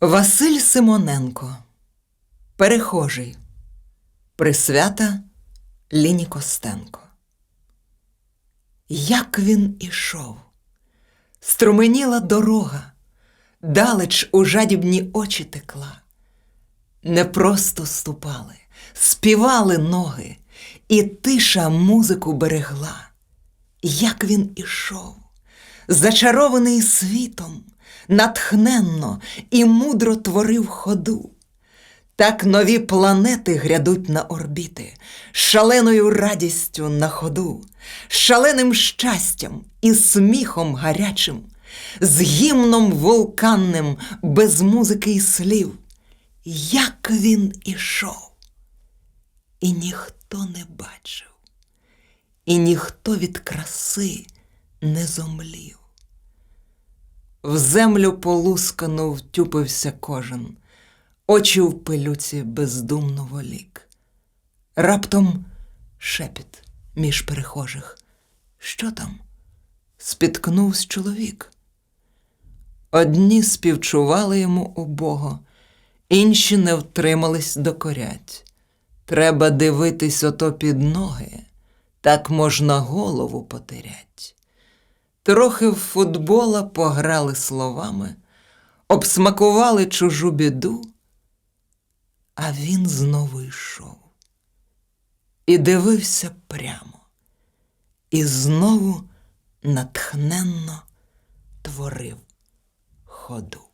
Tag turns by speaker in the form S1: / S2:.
S1: Василь Симоненко, перехожий, присвята Ліні Костенко. Як він ішов, струменіла дорога, далеч у жадібні очі текла. Не просто ступали, співали ноги, і тиша музику берегла. Як він ішов, зачарований світом, натхненно і мудро творив ходу. Так нові планети грядуть на орбіти, шаленою радістю на ходу, шаленим щастям і сміхом гарячим, з гімном вулканним, без музики й слів. Як він ішов, і ніхто не бачив, і ніхто від краси не зомлів. В землю полускану втюпився кожен, очі в пилюці бездумно волік. Раптом шепіт між перехожих. Що там? Спіткнувсь чоловік. Одні співчували йому убого, інші не втримались докорять. Треба дивитись ото під ноги, так можна голову потерять. Трохи в футбола пограли словами, обсмакували чужу біду, а він знову йшов і дивився прямо, і знову натхненно творив ходу.